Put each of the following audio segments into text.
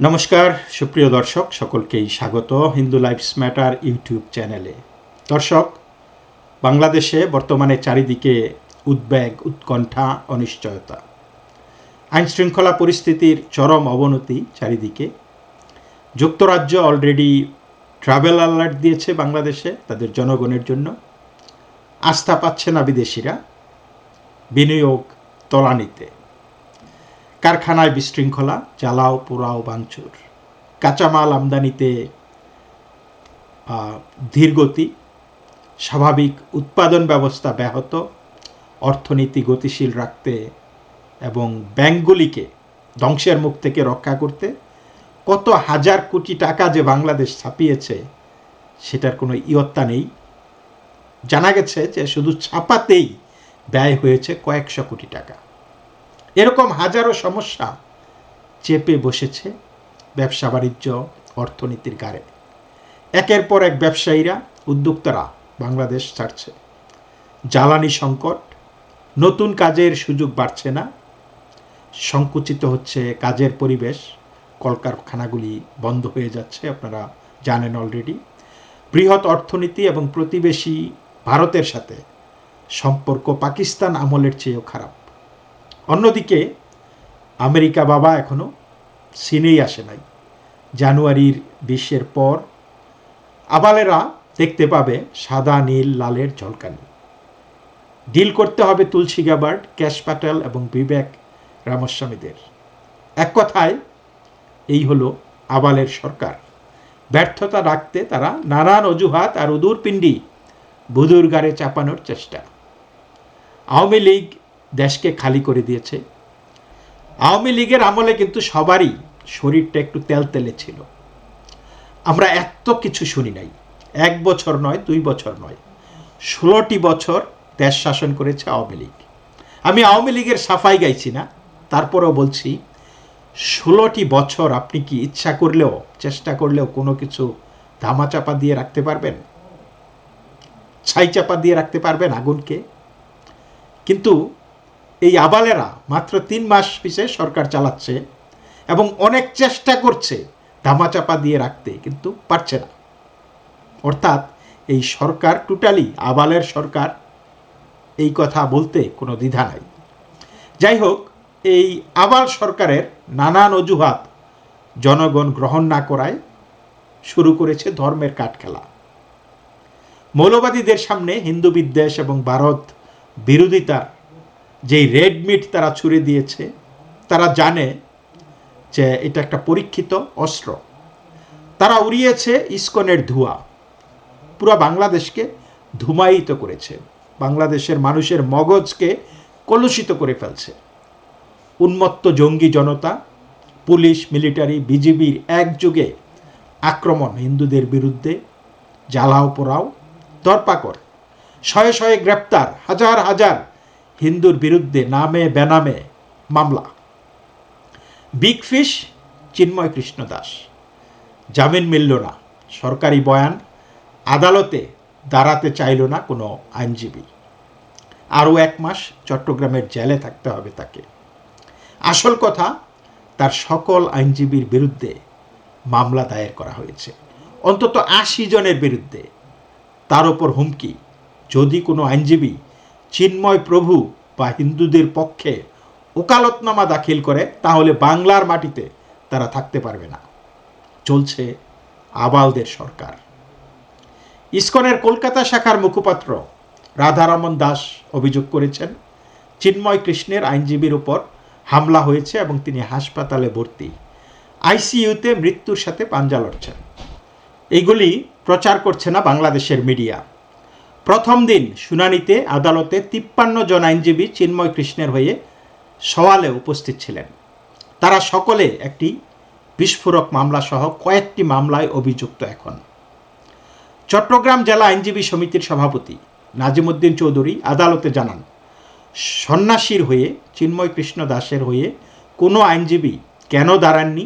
নমস্কার, সুপ্রিয় দর্শক, সকলকেই স্বাগত হিন্দু লাইফস ম্যাটার ইউটিউব চ্যানেলে। দর্শক, বাংলাদেশে বর্তমানে চারিদিকে উদ্বেগ, উৎকণ্ঠা, অনিশ্চয়তা। আইন শৃঙ্খলা পরিস্থিতির চরম অবনতি চারিদিকে। যুক্তরাজ্য অলরেডি ট্রাভেল অ্যালার্ট দিয়েছে বাংলাদেশে তাদের জনগণের জন্য। আস্থা পাচ্ছে না বিদেশিরা। বিনিয়োগ তলানিতে। কারখানায় বিশৃঙ্খলা, জ্বালাও, পোড়াও, ভাঙচুর। কাঁচামাল আমদানিতে ধীরগতি, স্বাভাবিক উৎপাদন ব্যবস্থা ব্যাহত, অর্থনীতি গতিশীল রাখতে এবং ব্যাংকগুলিকে ধ্বংসের মুখ থেকে রক্ষা করতে কত হাজার কোটি টাকা যে বাংলাদেশ ছাপিয়েছে, সেটার কোনো ইয়ত্তা নেই। জানা গেছে যে শুধু ছাপাতেই ব্যয় হয়েছে কয়েকশো কোটি টাকা। এরকম হাজারো সমস্যা চেপে বসেছে ব্যবসা বাণিজ্য, অর্থনীতির গাড়ে। একের পর এক ব্যবসায়ীরা, উদ্যোক্তারা বাংলাদেশ ছাড়ছে। জ্বালানি সংকট, নতুন কাজের সুযোগ বাড়ছে না। সংকুচিত হচ্ছে কাজের পরিবেশ। কলকারখানাগুলি বন্ধ হয়ে যাচ্ছে, আপনারা জানেন অলরেডি বৃহৎ অর্থনীতি এবং প্রতিবেশী ভারতের সাথে সম্পর্ক পাকিস্তান আমলের চেয়েও খারাপ। অন্যদিকে, আমেরিকা বাবা এখনও সিনেই আসে নাই। জানুয়ারির বিশ্বের পর আবালেরা দেখতে পাবে সাদা, নীল, লালের ঝলকানি। ডিল করতে হবে তুলসী গাবার্ড, ক্যাশ প্যাটেল এবং বিবেক রামস্বামীদের। এক কথায়, এই হলো আবালের সরকার। ব্যর্থতা রাখতে তারা নানান অজুহাত আর উদূর পিণ্ডি বুধুর গাড়ে চাপানোর চেষ্টা। আওয়ামী লীগ দেশকে খালি করে দিয়েছে। আওয়ামী লীগের আমলে কিন্তু সবারই শরীরটা একটু তেলতেলে ছিল। আমরা এত কিছু শুনি নাই। এক বছর নয়, দুই বছর নয়। ষোলোটি বছর দেশ শাসন করেছে আওয়ামী লীগ। আমি আওয়ামী লীগের সাফাই গাইছি না, তারপরেও বলছি, ষোলোটি বছর আপনি কি ইচ্ছা করলেও, চেষ্টা করলেও কোনো কিছু ধামাচাপা দিয়ে রাখতে পারবেন? ছাই চাপা দিয়ে রাখতে পারবেন আগুনকে? কিন্তু এই আবালেরা মাত্র তিন মাস পিছে সরকার চালাচ্ছে এবং অনেক চেষ্টা করছে ধামাচাপা দিয়ে রাখতে, কিন্তু পারছে না। অর্থাৎ এই সরকার টোটালি আবালের সরকার, এই কথা বলতে কোনো দ্বিধা নাই। যাই হোক, এই আবাল সরকারের নানান অজুহাত জনগণ গ্রহণ না করায় শুরু করেছে ধর্মের কাঠ খেলা মৌলবাদীদের সামনে হিন্দু বিদ্বেষ এবং ভারত বিরোধিতার যেই রেড মিট তারা ছুড়ে দিয়েছে, তারা জানে যে এটা একটা পরীক্ষিত অস্ত্র। তারা উড়িয়েছে ইস্কনের ধোঁয়া। পুরো বাংলাদেশকে ধুমায়িত করেছে। বাংলাদেশের মানুষের মগজকে কলুষিত করে ফেলছে। উন্মত্ত জঙ্গি জনতা, পুলিশ, মিলিটারি, বিজিবির একযোগে আক্রমণ হিন্দুদের বিরুদ্ধে, জ্বালাও পোড়াও দরপাকড় শয়ে শয়ে গ্রেপ্তার, হাজার হাজার হিন্দুর বিরুদ্ধে নামে, বেনামে মামলা। Big fish, Chinmoy Krishna Das. জামিন মিলল না। সরকারি বয়ান, আদালতে দাঁড়াতে চাইল না কোনো আইনজীবী। আরও এক মাস চট্টগ্রামের জেলে থাকতে হবে তাকে। আসল কথা, তার সকল আইনজীবীর বিরুদ্ধে মামলা দায়ের করা হয়েছে। অন্তত আশি জনের বিরুদ্ধে। তার ওপর হুমকি। যদি কোনো আইনজীবী চিন্ময় প্রভু বা হিন্দুদের পক্ষে ওকালতনামা দাখিল করে, তাহলে বাংলার মাটিতে তারা থাকতে পারবে না। চলছে আবালদের সরকার। ইসকনের কলকাতা শাখার মুখপাত্র রাধারমন দাস অভিযোগ করেছেন, চিন্ময় কৃষ্ণের আইনজীবীর উপর হামলা হয়েছে এবং তিনি হাসপাতালে ভর্তি। আইসিইউতে মৃত্যুর সাথে পাঞ্জা লড়ছেন। এইগুলি প্রচার করছে না বাংলাদেশের মিডিয়া। প্রথম দিন শুনানিতে আদালতে তিপ্পান্ন জন আইনজীবী চিন্ময় কৃষ্ণের হয়ে সওয়ালে উপস্থিত ছিলেন। তারা সকলে একটি বিস্ফোরক মামলা সহ কয়েকটি মামলায় অভিযুক্ত এখন। চট্টগ্রাম জেলা আইনজীবী সমিতির সভাপতি নাজিমুদ্দিন চৌধুরী আদালতে জানান, সন্ন্যাসীর হয়ে, চিন্ময় কৃষ্ণ দাসের হয়ে কোনো আইনজীবী কেন দাঁড়াননি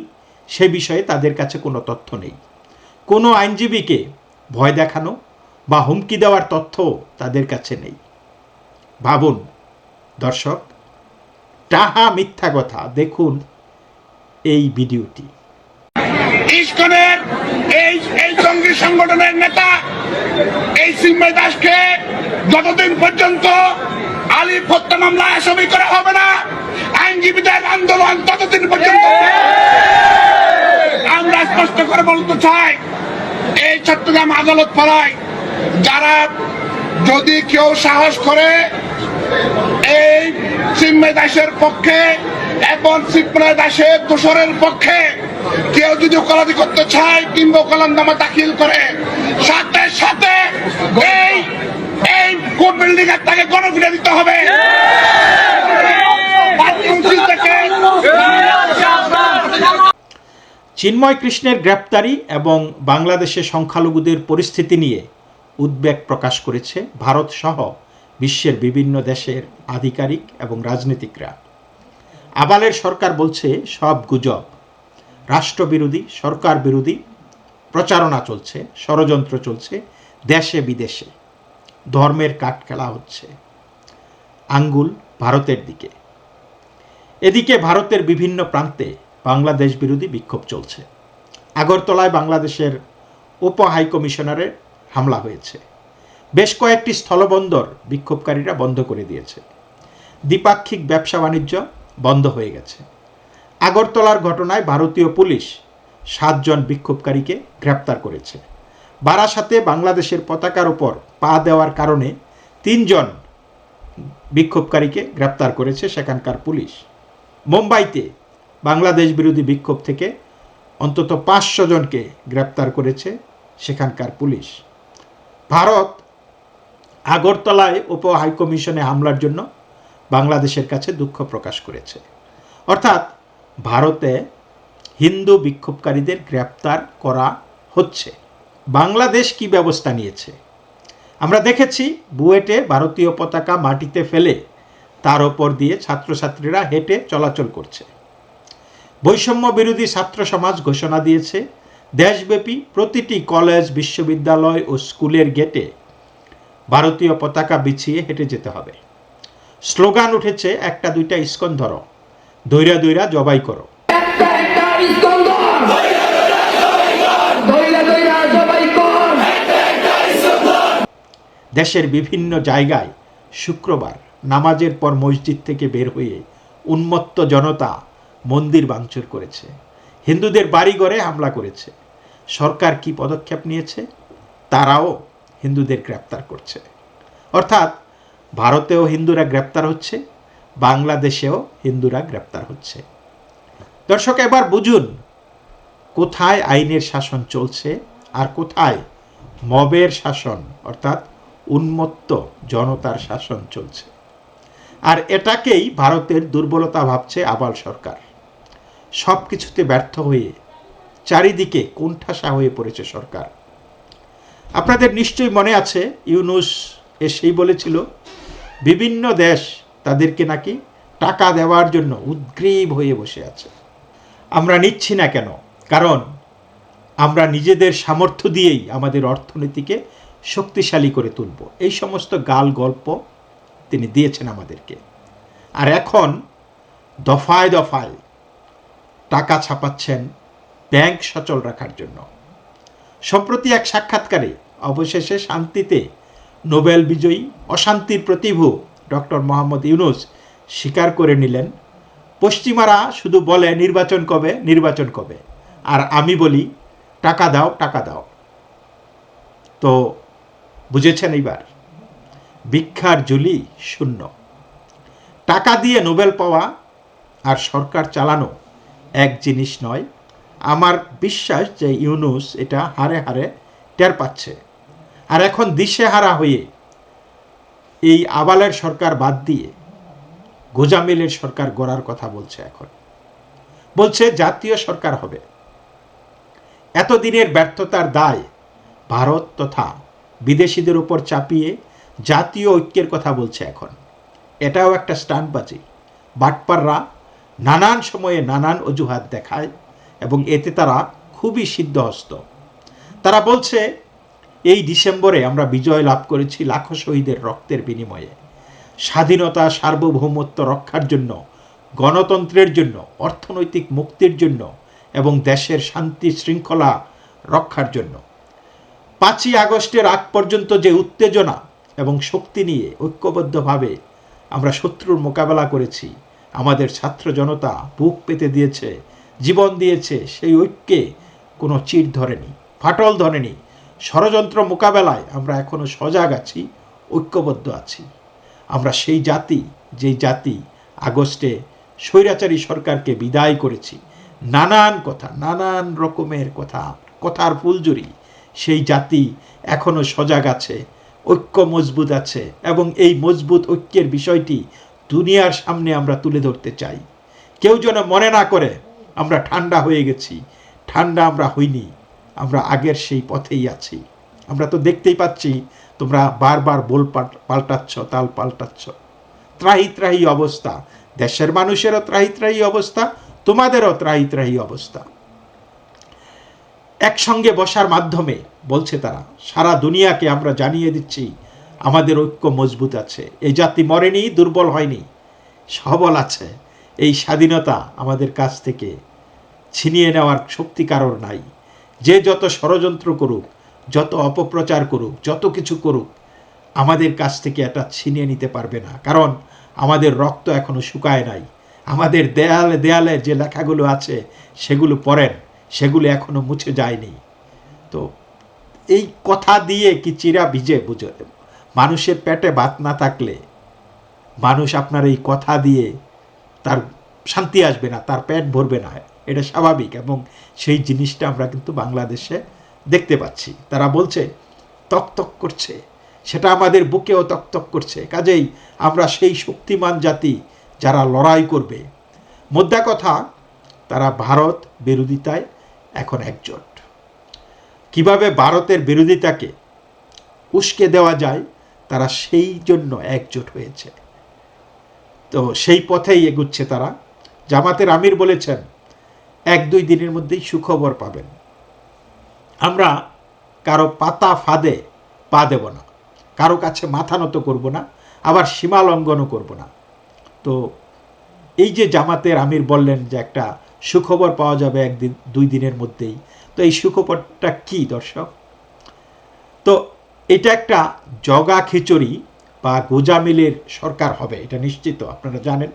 সে বিষয়ে তাদের কাছে কোনো তথ্য নেই। কোনো আইনজীবীকে ভয় দেখানো বা হুমকি দেওয়ার তথ্য তাদের কাছে নেই। ভাবুন, দর্শক, টাহা মিথ্যা কথা। দেখুন এই ভিডিওটি। ইস্কনের এই এই জঙ্গি সংগঠনের নেতা, এই সিম্বাই দাসকে যতদিন পর্যন্ত আলিফ হত্যা মামলায় আসামি করা হবে না, আইনজীবীদের আন্দোলন ততদিন পর্যন্ত আমরা স্পষ্ট করে বলতে চাই, এই চট্টগ্রাম আদালত পাড়ায় যারা যদি কেউ সাহস করে এই সিম্মে দাসের পক্ষে এবং সিম্মে দাসের দোসরের পক্ষে কেউ যদি ওকালাতি করতে চায় কিংবা ওকালামনামা দাখিল করে, সাথে সাথে এই এই কোর্ট বিল্ডিং এর তাকে গণফিরে দিতে হবে। চিন্ময় কৃষ্ণের গ্রেপ্তারি এবং বাংলাদেশে সংখ্যালঘুদের পরিস্থিতি নিয়ে উদ্বেগ প্রকাশ করেছে ভারত সহ বিশ্বের বিভিন্ন দেশের আধিকারিক এবং রাজনীতিকরা। আবালের সরকার বলছে, সব গুজব। রাষ্ট্রবিরোধী সরকার বিরোধী প্রচারণা চলছে, ষড়যন্ত্র চলছে দেশে বিদেশে। ধর্মের কাঠ খেলা হচ্ছে। আঙ্গুল ভারতের দিকে। এদিকে ভারতের বিভিন্ন প্রান্তে বাংলাদেশ বিরোধী বিক্ষোভ চলছে। আগরতলায় বাংলাদেশের উপ হাইকমিশনারে হামলা হয়েছে। বেশ কয়েকটি স্থলবন্দর বিক্ষোভকারীরা বন্ধ করে দিয়েছে। দ্বিপাক্ষিক ব্যবসা বাণিজ্য বন্ধ হয়ে গেছে। আগরতলার ঘটনায় ভারতীয় পুলিশ সাতজন বিক্ষোভকারীকে গ্রেপ্তার করেছে। বারাসাতে বাংলাদেশের পতাকার ওপর পা দেওয়ার কারণে তিনজন বিক্ষোভকারীকে গ্রেপ্তার করেছে সেখানকার পুলিশ। মুম্বাইতে বাংলাদেশ বিরোধী বিক্ষোভ থেকে অন্তত পাঁচশো জনকে গ্রেপ্তার করেছে সেখানকার পুলিশ। ভারত আগরতলায় উপ হাইকমিশনে হামলার জন্য বাংলাদেশের কাছে দুঃখ প্রকাশ করেছে। অর্থাৎ ভারতে হিন্দু বিক্ষোভকারীদের গ্রেপ্তার করা হচ্ছে। বাংলাদেশ কি ব্যবস্থা নিয়েছে? আমরা দেখেছি বুয়েটে ভারতীয় পতাকা মাটিতে ফেলে তার ওপর দিয়ে ছাত্রছাত্রীরা হেঁটে চলাচল করছে। বৈষম্য বিরোধী ছাত্র সমাজ ঘোষণা দিয়েছে দেশব্যাপী প্রতিটি কলেজ বিশ্ববিদ্যালয় ও স্কুলের গেটে ভারতীয় পতাকা বিছিয়ে হেঁটে যেতে হবে। স্লোগান উঠেছে একটা দুইটা ইস্কন ধরো। দৈরা দৈরা জবাই করো। দেশের বিভিন্ন জায়গায় শুক্রবার নামাজের পর মসজিদ থেকে বের হয়ে উন্মত্ত জনতা মন্দির ভাঙচুর করেছে। হিন্দুদের বাড়িঘরে হামলা করেছে। সরকার কি পদক্ষেপ নিয়েছে? তারাও হিন্দুদের গ্রেপ্তার করছে। অর্থাৎ ভারতেও হিন্দুরা গ্রেপ্তার হচ্ছে, বাংলাদেশেও হিন্দুরা গ্রেপ্তার হচ্ছে। দর্শক, এবার বুঝুন, কোথায় আইনের শাসন চলছে আর কোথায় মবের শাসন, অর্থাৎ উন্মত্ত জনতার শাসন চলছে। আর এটাকেই ভারতের দুর্বলতা ভাবছে আবাল সরকার। সব কিছুতে ব্যর্থ হয়ে চারিদিকে কোণঠাসা হয়ে পড়েছে সরকার। আপনাদের নিশ্চয়ই মনে আছে, ইউনুস এসেই বলেছিল, বিভিন্ন দেশ তাদেরকে নাকি টাকা দেওয়ার জন্য উদ্গ্রীব হয়ে বসে আছে। আমরা নিচ্ছি না কেন? কারণ আমরা নিজেদের সামর্থ্য দিয়েই আমাদের অর্থনীতিকে শক্তিশালী করে তুলব। এই সমস্ত গাল গল্প তিনি দিয়েছেন আমাদেরকে। আর এখন দফায় দফায় টাকা ছাপাচ্ছেন ব্যাংক সচল রাখার জন্য। সম্প্রতি এক সাক্ষাৎকারে অবশেষে শান্তিতে নোবেল বিজয়ী অশান্তির প্রতিভু ডক্টর মোহাম্মদ ইউনুস স্বীকার করে নিলেন, পশ্চিমারা শুধু বলে নির্বাচন কবে নির্বাচন কবে, আর আমি বলি টাকা দাও টাকা দাও। তো বুঝেছেন এইবার, ভিক্ষার জুলি শূন্য। টাকা দিয়ে নোবেল পাওয়া আর সরকার চালানো এক জিনিস নয়। আমার বিশ্বাস যে ইউনুস এটা হারে হারে টের পাচ্ছে। আর এখন দিশেহারা হয়ে এই আবালের সরকার বাদ দিয়ে গোজামিলের সরকার গড়ার কথা বলছে এখন। বলছে জাতীয় সরকার হবে। এতদিনের ব্যর্থতার দায় ভারত তথা বিদেশিদের উপর চাপিয়ে জাতীয় ঐক্যের কথা বলছে এখন। এটাও একটা স্টান্টবাজি বাটপাররা নানান সময়ে নানান অজুহাত দেখায় এবং এতে তারা খুবই সিদ্ধহস্ত। তারা বলছে, এই ডিসেম্বরে আমরা বিজয় লাভ করেছি লাখো শহীদের রক্তের বিনিময়ে। স্বাধীনতা, সার্বভৌমত্ব রক্ষার জন্য, গণতন্ত্রের জন্য, অর্থনৈতিক মুক্তির জন্য এবং দেশের শান্তি শৃঙ্খলা রক্ষার জন্য। পাঁচই আগস্টের আগ পর্যন্ত যে উত্তেজনা এবং শক্তি নিয়ে ঐক্যবদ্ধভাবে আমরা শত্রুর মোকাবেলা করেছি আমাদের ছাত্র জনতা বুক পেতে দিয়েছে, জীবন দিয়েছে সেই ঐক্যে কোনো চির ধরেনি, ফাটল ধরেনি। ষড়যন্ত্র মোকাবেলায় আমরা এখনও সজাগ আছি, ঐক্যবদ্ধ আছি। আমরা সেই জাতি, যেই জাতি আগস্টে স্বৈরাচারী সরকারকে বিদায় করেছি। নানান কথা, নানান রকমের কথা, কথার ফুলজুরি সেই জাতি এখনও সজাগ আছে, ঐক্য মজবুত আছে এবং এই মজবুত ঐক্যের বিষয়টি দুনিয়ার সামনে আমরা তুলে ধরতে চাই। কেউ যেন মনে না করে, আমরা ঠান্ডা হয়ে গেছি। ঠান্ডা আমরা হইনি, আমরা আগের সেই পথেই আছি। আমরা তো দেখতেই পাচ্ছি, তোমরা বারবার বল পাল্ট- পাল্টাচ্ছ, তাল পাল্টাচ্ছ। ত্রাহি ত্রাহি অবস্থা, দেশের মানুষেরও ত্রাহি ত্রাহি অবস্থা, তোমাদেরও ত্রাহি ত্রাহি অবস্থা। একসঙ্গে বসার মাধ্যমে, বলছে তারা, সারা দুনিয়াকে আমরা জানিয়ে দিচ্ছি আমাদের ঐক্য মজবুত আছে। এই জাতি মরেনি, দুর্বল হয়নি। সবল আছে। এই স্বাধীনতা আমাদের কাছ থেকে ছিনিয়ে নেওয়ার শক্তি কারোর নাই। যে যত ষড়যন্ত্র করুক, যত অপপ্রচার করুক, যত কিছু করুক, আমাদের কাছ থেকে এটা ছিনিয়ে নিতে পারবে না। কারণ আমাদের রক্ত এখনও শুকায় নাই। আমাদের দেয়ালে দেয়ালে যে লেখাগুলো আছে, সেগুলো পড়েন। সেগুলো এখনও মুছে যায়নি। তো এই কথা দিয়ে কি চিরা ভিজে বুঝে মানুষের পেটে ভাত না থাকলে মানুষ আপনার এই কথা দিয়ে তার শান্তি আসবে না, তার পেট ভরবে না। এটা স্বাভাবিক এবং সেই জিনিসটা আমরা কিন্তু বাংলাদেশে দেখতে পাচ্ছি। তারা বলছে, তক তক করছে। সেটা আমাদের বুকেও তক তক করছে। কাজেই আমরা সেই শক্তিমান জাতি যারা লড়াই করবে। মোদ্দা কথা, তারা ভারত বিরোধিতায় এখন একজোট। কীভাবে ভারতের বিরোধিতাকে উস্কে দেওয়া যায় তারা সেই জন্য একজোট হয়েছে। তো সেই পথেই এগুচ্ছে তারা। জামাতের আমির বলেছেন, এক দুই দিনের মধ্যেই সুখবর পাবেন। আমরা কারও পাতা ফাঁদে পা দেব না। কারও কাছে মাথা নত করব না, আবার সীমা লঙ্ঘনও করব না। তো এই যে জামাতের আমির বললেন যে একটা সুখবর পাওয়া যাবে একদিন দুই দিনের মধ্যেই, তো এই সুখবরটা কি দর্শক? তো এটা একটা জগা খিচুড়ি বা গোজামিলের সরকার হবে, এটা নিশ্চিত, আপনারা জানেন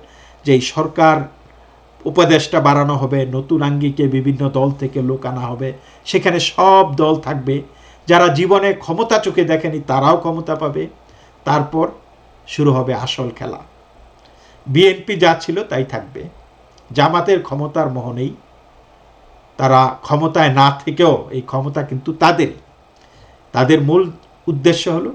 যে এই সরকার উপদেশটা বাড়ানো হবে, নতুন আঙ্গিকে বিভিন্ন দল থেকে লোক আনা হবে, সেখানে সব দল থাকবে, যারা জীবনে ক্ষমতা চোখে দেখেনি তারাও ক্ষমতা পাবে, তারপর শুরু হবে আসল খেলা। বিএনপি যা ছিল তাই থাকবে, জামাতের ক্ষমতার মোহ নেই, তারা ক্ষমতায় না থেকেও, এই ক্ষমতা কিন্তু তাদের তাদের মূল উদ্দেশ্য হলো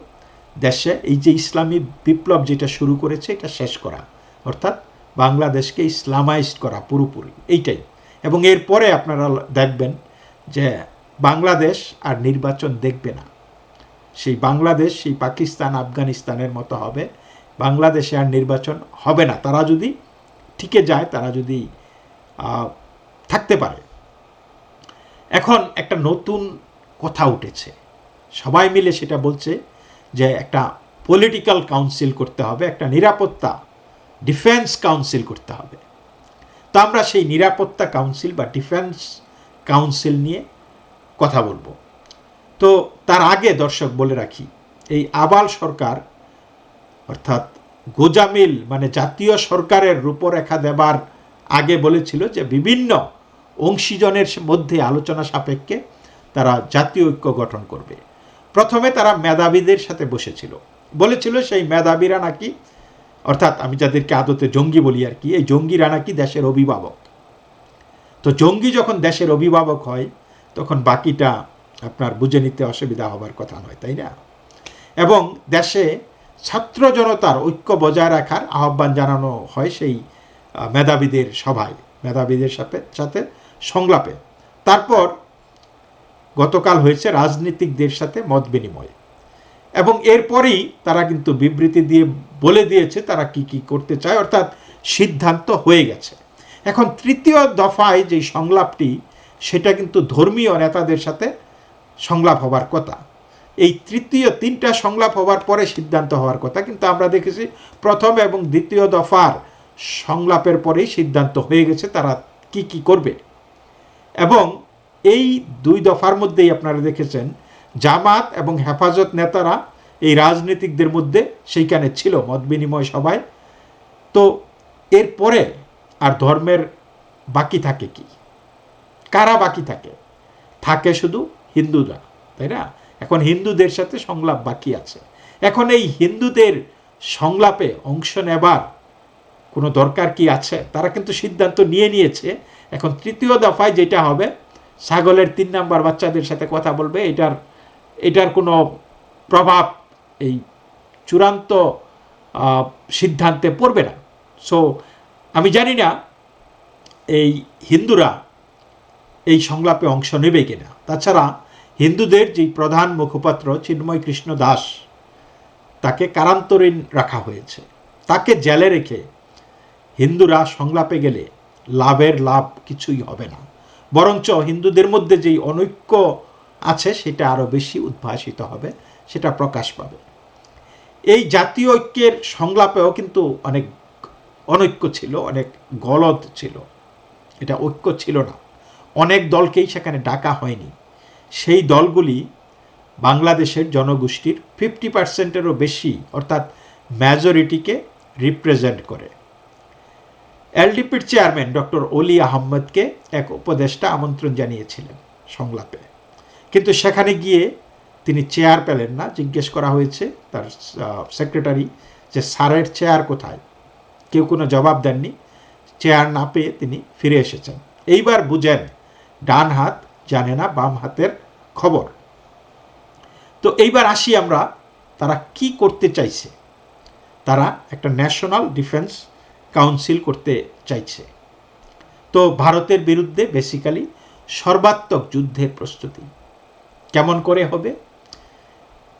দেশে এই যে ইসলামী বিপ্লব যেটা শুরু করেছে, এটা শেষ করা। অর্থাৎ বাংলাদেশকে ইসলামাইজড করা পুরোপুরি, এইটাই। এবং এরপরে আপনারা দেখবেন যে বাংলাদেশ আর নির্বাচন দেখবে না। সেই বাংলাদেশ, সেই পাকিস্তান, আফগানিস্তানের মতো হবে। বাংলাদেশে আর নির্বাচন হবে না। তারা যদি ঠিকে যায়, তারা যদি থাকতে পারে। এখন একটা নতুন কথা উঠেছে। সবাই মিলে সেটা বলছে যে একটা পলিটিক্যাল কাউন্সিল করতে হবে, একটা নিরাপত্তা ডিফেন্স কাউন্সিল করতে হবে। তো আমরা সেই নিরাপত্তা কাউন্সিল বা ডিফেন্স কাউন্সিল নিয়ে কথা বলব। তো তার আগে দর্শক বলে রাখি, এই আবাল সরকার অর্থাৎ গোজামিল মানে জাতীয় সরকারের রূপরেখা দেবার আগে বলেছিল যে বিভিন্ন অংশীজনের মধ্যে আলোচনা সাপেক্ষে তারা জাতীয় ঐক্য গঠন করবে। প্রথমে তারা মেধাবীদের সাথে বসেছিল। বলেছিল সেই মেধাবীরা নাকি, অর্থাৎ আমি যাদেরকে আদতে জঙ্গি বলি আর কি, এই জঙ্গিরা নাকি দেশের অভিভাবক। তো জঙ্গি যখন দেশের অভিভাবক হয়, তখন বাকিটা আপনার বুঝে নিতে অসুবিধা হবার কথা নয়, তাই না? এবং দেশে ছাত্র জনতার ঐক্য বজায় রাখার আহ্বান জানানো হয় সেই মেধাবীদের সভায়, মেধাবীদের সাথে সাথে সংলাপে। তারপর গতকাল হয়েছে রাজনীতিকদের সাথে মত বিনিময়। এবং এরপরেই তারা কিন্তু বিবৃতি দিয়ে বলে দিয়েছে তারা কি কি করতে চায়, অর্থাৎ সিদ্ধান্ত হয়ে গেছে। এখন তৃতীয় দফায় যে সংলাপটি, সেটা কিন্তু ধর্মীয় নেতাদের সাথে সংলাপ হবার কথা। এই তৃতীয় তিনটা সংলাপ হওয়ার পরে সিদ্ধান্ত হওয়ার কথা, কিন্তু আমরা দেখেছি প্রথম এবং দ্বিতীয় দফার সংলাপের পরেই সিদ্ধান্ত হয়ে গেছে তারা কি কি করবে। এবং এই দুই দফার মধ্যেই আপনারা দেখেছেন, জামাত এবং হেফাজত নেতারা এই রাজনীতিকদের মধ্যে সেইখানে ছিল মত বিনিময় সবাই তো এরপরে আর ধর্মের বাকি থাকে কি? কারা বাকি থাকে? থাকে শুধু হিন্দুরা, তাই না? এখন হিন্দুদের সাথে সংলাপ বাকি আছে। এখন এই হিন্দুদের সংলাপে অংশ নেবার কোনো দরকার কি আছে? তারা কিন্তু সিদ্ধান্ত নিয়ে নিয়েছে। এখন তৃতীয় দফায় যেটা হবে ছাগলের তিন নাম্বার বাচ্চাদের সাথে কথা বলবে, এটার এটার কোনো প্রভাব এই চূড়ান্ত সিদ্ধান্তে পড়বে না। সো আমি জানি না এই হিন্দুরা এই সংলাপে অংশ নেবে কিনা। তাছাড়া হিন্দুদের যে প্রধান মুখপাত্র চিন্ময় কৃষ্ণ দাস, তাকে কারান্তরীণ রাখা হয়েছে। তাকে জেলে রেখে হিন্দুরা সংলাপে গেলে লাভের লাভ কিছুই হবে না। বরঞ্চ হিন্দুদের মধ্যে যেই অনৈক্য আছে, সেটা আরও বেশি উদ্ভাসিত হবে, সেটা প্রকাশ পাবে। এই জাতীয় ঐক্যের সংলাপেও কিন্তু অনেক অনৈক্য ছিল, অনেক গলদ ছিল। এটা ঐক্য ছিল না। অনেক দলকেই সেখানে ডাকা হয়নি। সেই দলগুলি বাংলাদেশের জনগোষ্ঠীর ফিফটি পার্সেন্টেরও বেশি, অর্থাৎ মেজরিটিকে রিপ্রেজেন্ট করে। এলডিপির চেয়ারম্যান ডক্টর অলি আহম্মদকে এক উপদেষ্টা আমন্ত্রণ জানিয়েছিলেন সংলাপে। কিন্তু সেখানে গিয়ে তিনি চেয়ার পেলেন না। জিজ্ঞেস করা হয়েছে তার সেক্রেটারি যে স্যারের চেয়ার কোথায়? কেউ কোনো জবাব দেননি। চেয়ার না পেয়ে তিনি ফিরে এসেছেন। এইবার বুঝেন ডান হাত জানে না, বাম হাতের খবর। তো এইবার আসি আমরা, তারা কি করতে চাইছে? তারা একটা ন্যাশনাল ডিফেন্স কাউন্সিল করতে চাইছে। তো ভারতের বিরুদ্ধে বেসিক্যালি সর্বাত্মক যুদ্ধের প্রস্তুতি। কেমন করে হবে?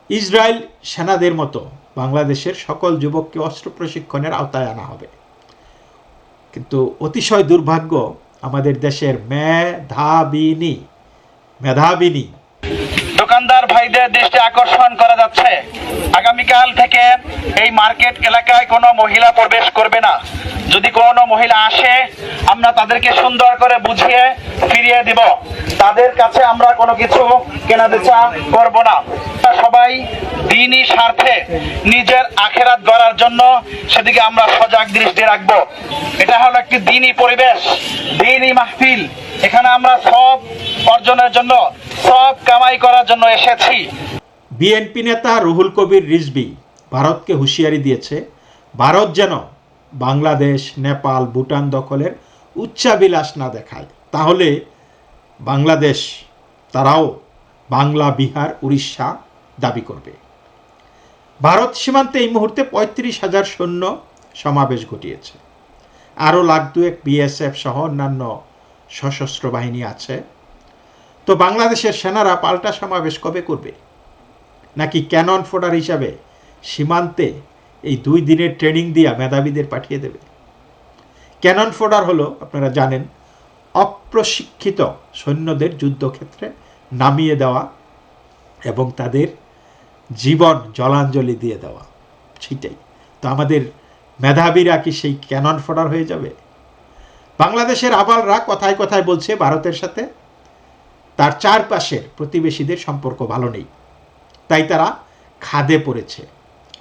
ইসরায়েল সেনাদের মতো বাংলাদেশের সকল যুবককে অস্ত্র প্রশিক্ষণের আওতায় আনা হবে। কিন্তু অতিশয় দুর্ভাগ্য আমাদের দেশের মেধাবিনী মেধাবিনী। দোকানদার ভাইদের দৃষ্টি আকর্ষণ করা যাচ্ছে। আগামীকাল থেকে এই মার্কেট এলাকায় কোনো মহিলা প্রবেশ করবে না। যদি কোনো মহিলা আসে, আমরা তাদেরকে সুন্দর করে বুঝিয়ে ফিরিয়ে দিব। তাদের কাছে আমরা কোনো কিছু কেনা বেচা করব না। সবাই দিনই স্বার্থে নিজের আখেরাত গড়ার জন্য সেদিকে আমরা সজাগ দৃষ্টি রাখব। এটা হলো একটি দিনই পরিবেশ, দিনই মাহফিল। এখানে আমরা সব অর্জনের জন্য, সব কামাই করার জন্য এসেছি। বিএনপি নেতা রুহুল কবির রিজবি ভারতকে হুঁশিয়ারি দিয়েছে, ভারত যেন বাংলাদেশ, নেপাল, ভুটান দখলের উচ্চাবিলাস না দেখায়। তাহলে বাংলাদেশ, তারাও বাংলা, বিহার, উড়িষ্যা দাবি করবে। ভারত সীমান্তে এই মুহূর্তে পঁয়ত্রিশ হাজার সৈন্য সমাবেশ ঘটিয়েছে। আরও লাখ দুয়েক বিএসএফ সহ অন্যান্য সশস্ত্র বাহিনী আছে। তো বাংলাদেশের সেনারা পাল্টা সমাবেশ কবে করবে? নাকি ক্যানন ফোডার হিসাবে সীমান্তে এই দুই দিনের ট্রেনিং দিয়া মেধাবীদের পাঠিয়ে দেবে? ক্যানন ফোডার হলো, আপনারা জানেন, অপ্রশিক্ষিত সৈন্যদের যুদ্ধক্ষেত্রে নামিয়ে দেওয়া এবং তাদের জীবন জলাঞ্জলি দিয়ে দেওয়া। সেটাই তো আমাদের মেধাবীরা কি সেই ক্যানন ফোডার হয়ে যাবে? বাংলাদেশের আবালরা কথায় কথায় বলছে, ভারতের সাথে তার চারপাশের প্রতিবেশীদের সম্পর্ক ভালো নেই। তাই তারা খাদে পড়েছে।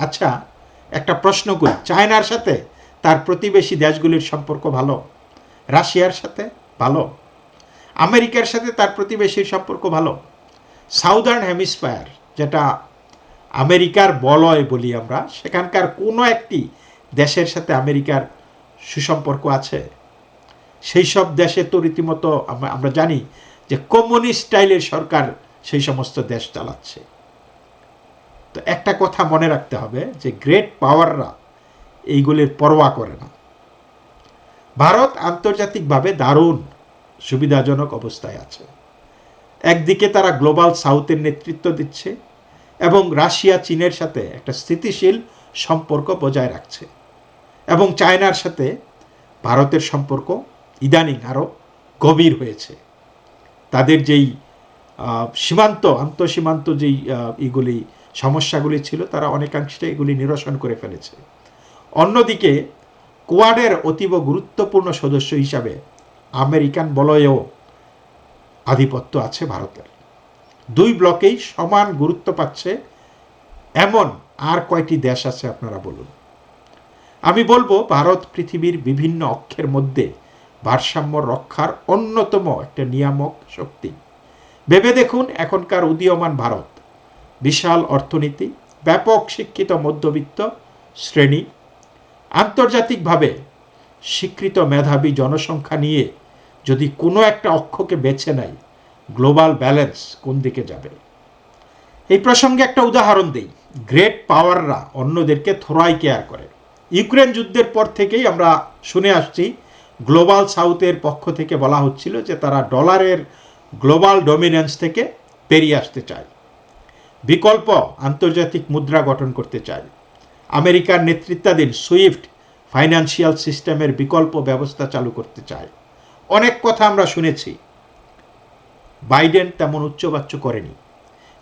আচ্ছা একটা প্রশ্ন করি। চায়নার সাথে তার প্রতিবেশী দেশগুলির সম্পর্ক ভালো? রাশিয়ার সাথে ভালো? আমেরিকার সাথে তার প্রতিবেশীর সম্পর্ক ভালো? সাউদার্ন হেমিস্ফায়ার, যেটা আমেরিকার বলয় বলি আমরা, সেখানকার কোনো একটি দেশের সাথে আমেরিকার সুসম্পর্ক আছে? সেই সব দেশে তো রীতিমতো আমরা জানি যে কমিউনিস্ট স্টাইলের সরকার সেই সমস্ত দেশ চালাচ্ছে। তো একটা কথা মনে রাখতে হবে যে গ্রেট পাওয়াররা এইগুলির পরোয়া করে না। ভারত আন্তর্জাতিকভাবে দারুণ সুবিধাজনক অবস্থায় আছে। একদিকে তারা গ্লোবাল সাউথের নেতৃত্ব দিচ্ছে এবং রাশিয়া, চীনের সাথে একটা স্থিতিশীল সম্পর্ক বজায় রাখছে এবং চায়নার সাথে ভারতের সম্পর্ক ইদানিং আরও গভীর হয়েছে। তাদের যেই সীমান্ত, আন্তঃসীমান্ত যেই এগুলি সমস্যাগুলি ছিল, তারা অনেকাংশে এগুলি নিরসন করে ফেলেছে। অন্যদিকে, কোয়াডের অতীব গুরুত্বপূর্ণ সদস্য হিসাবে আমেরিকান বলয়েও আধিপত্য আছে ভারতের। দুই ব্লকেই সমান গুরুত্ব পাচ্ছে, এমন আর কয়টি দেশ আছে আপনারা বলুন। আমি বলব, ভারত পৃথিবীর বিভিন্ন অক্ষের মধ্যে ভারসাম্য রক্ষার অন্যতম একটা নিয়ামক শক্তি। ভেবে দেখুন, এখনকার উদীয়মান ভারত। বিশাল অর্থনীতি, ব্যাপক শিক্ষিত মধ্যবিত্ত শ্রেণি, আন্তর্জাতিকভাবে স্বীকৃত মেধাবী জনসংখ্যা নিয়ে যদি কোনো একটা অক্ষকে বেছে নেয়, গ্লোবাল ব্যালেন্স কোন দিকে যাবে? এই প্রসঙ্গে একটা উদাহরণ দিই। গ্রেট পাওয়াররা অন্যদেরকে থোড়াই কেয়ার করে। ইউক্রেন যুদ্ধের পর থেকেই আমরা শুনে আসছি, গ্লোবাল সাউথের পক্ষ থেকে বলা হচ্ছিল যে তারা ডলারের গ্লোবাল ডমিনেন্স থেকে বেরিয়ে আসতে চায়। বিকল্প আন্তর্জাতিক মুদ্রা গঠন করতে চায় আমেরিকার নেতৃত্বাধীন সুইফট ফাইন্যান্সিয়াল সিস্টেমের বিকল্প ব্যবস্থা চালু করতে চায় অনেক কথা আমরা শুনেছি। বাইডেন তেমন উচ্চবাচ্য করেনি।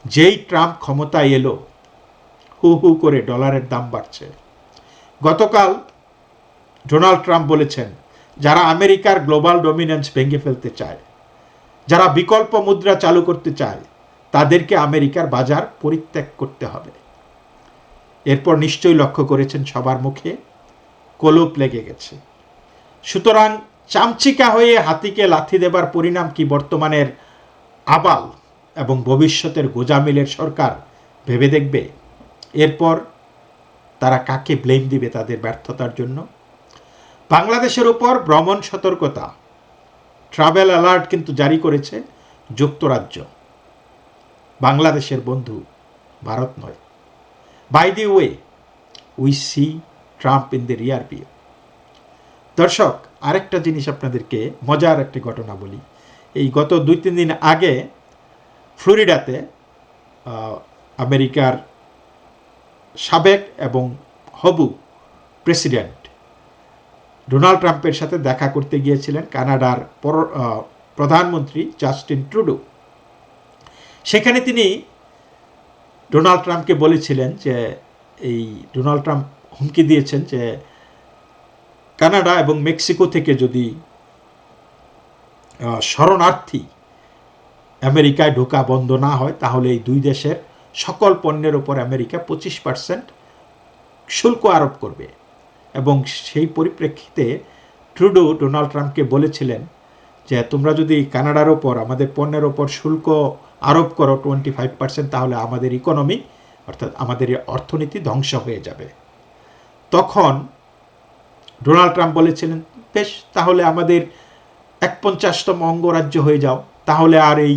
যেই ট্রাম্প ক্ষমতায় এলো, হু হু করে ডলারের দাম বাড়ছে। গতকাল ডোনাল্ড ট্রাম্প বলেছেন, যারা আমেরিকার গ্লোবাল ডমিনেন্স ভেঙে ফেলতে চায়, যারা বিকল্প মুদ্রা চালু করতে চায় তাদেরকে আমেরিকার বাজার পরিত্যাগ করতে হবে। এরপর নিশ্চয়ই লক্ষ্য করেছেন সবার মুখে কলপ লেগে গেছে। সুতরাং চামচিকা হয়ে হাতিকে লাথি দেবার পরিণাম কি বর্তমানের আবাল এবং ভবিষ্যতের গোজামিলের সরকার ভেবে দেখবে? এরপর তারা কাকে ব্লেম দিবে তাদের ব্যর্থতার জন্য? বাংলাদেশের উপর ভ্রমণ সতর্কতা। ট্রাভেল অ্যালার্ট কিন্তু জারি করেছে যুক্তরাজ্য। বাংলাদেশের বন্ধু, ভারত নয়। By the way we see Trump in the rear view দর্শক, আরেকটা জিনিস আপনাদেরকে মজার একটি ঘটনা বলি। এই গত দুই, তিন দিন আগে ফ্লোরিডাতে আমেরিকার সাবেক এবং হবু প্রেসিডেন্ট ডোনাল্ড ট্রাম্পের সাথে দেখা করতে গিয়েছিলেন কানাডার পর- প্রধানমন্ত্রী জাস্টিন ট্রুডো। সেখানে তিনি ডোনাল্ড ট্রাম্পকে বলেছিলেন যে, এই ডোনাল্ড ট্রাম্প হুমকি দিয়েছেন যে, কানাডা এবং মেক্সিকো থেকে যদি শরণার্থী আমেরিকায় ঢোকা বন্ধ না হয়, তাহলে এই দুই দেশের সকল পণ্যের ওপর আমেরিকা পঁচিশ পার্সেন্ট শুল্ক আরোপ করবে। এবং সেই পরিপ্রেক্ষিতে ট্রুডো ডোনাল্ড ট্রাম্পকে বলেছিলেন যে তোমরা যদি কানাডার ওপর, আমাদের পণ্যের ওপর শুল্ক আরোপ করো টোয়েন্টি ফাইভ পার্সেন্ট তাহলে আমাদের ইকোনমি অর্থাৎ আমাদের অর্থনীতি ধ্বংস হয়ে যাবে। তখন ডোনাল্ড ট্রাম্প বলেছিলেন, বেশ, তাহলে আমাদের এক পঞ্চাশতম অঙ্গরাজ্য হয়ে যাও, তাহলে আর এই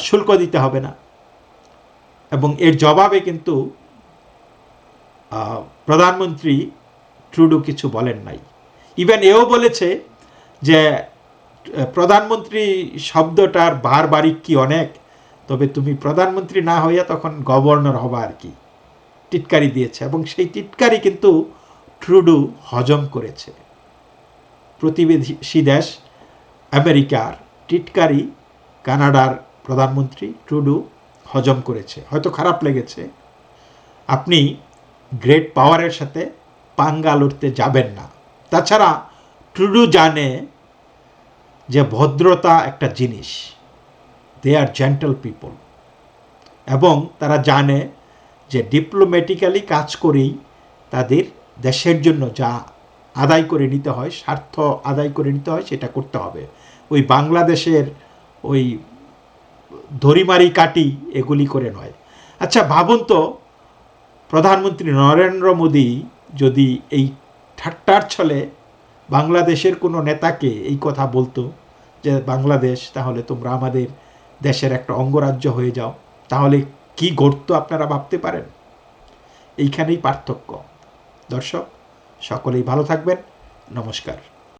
শুল্ক দিতে হবে না। এবং এর জবাবে কিন্তু প্রধানমন্ত্রী ট্রুডো কিছু বলেন নাই। ইভেন এও বলেছে যে প্রধানমন্ত্রী শব্দটার বার বারিক কি অনেক? তবে তুমি প্রধানমন্ত্রী না হইয়া তখন গভর্নর হবা আর কি। টিটকারি দিয়েছে এবং সেই টিটকারি কিন্তু ট্রুডু হজম করেছে। প্রতিবেশী দেশ আমেরিকার টিটকারি, কানাডার প্রধানমন্ত্রী ট্রুডু হজম করেছে। হয়তো খারাপ লেগেছে। আপনি গ্রেট পাওয়ারের সাথে পাঙ্গা লড়তে যাবেন না। তাছাড়া ট্রুডু জানে যে ভদ্রতা একটা জিনিস। দে আর জেন্টাল পিপল এবং তারা জানে যে ডিপ্লোম্যাটিক্যালি কাজ করেই তাদের দেশের জন্য যা আদায় করে নিতে হয়, স্বার্থ আদায় করে নিতে হয়, সেটা করতে হবে। ওই বাংলাদেশের ওই ধরিমারি কাটি এগুলি করে নয়। আচ্ছা ভাবুন তো, প্রধানমন্ত্রী নরেন্দ্র মোদী যদি এই ঠাট্টার ছলে বাংলাদেশের কোনো নেতাকে এই কথা বলতো যে, বাংলাদেশ, তাহলে তোমরা আমাদের দেশের একটা অঙ্গরাজ্য হয়ে যাও। তাহলে কি ঘটত আপনারা ভাবতে পারেন? এইখানেই পার্থক্য। দর্শক, সকলেই ভালো থাকবেন। নমস্কার।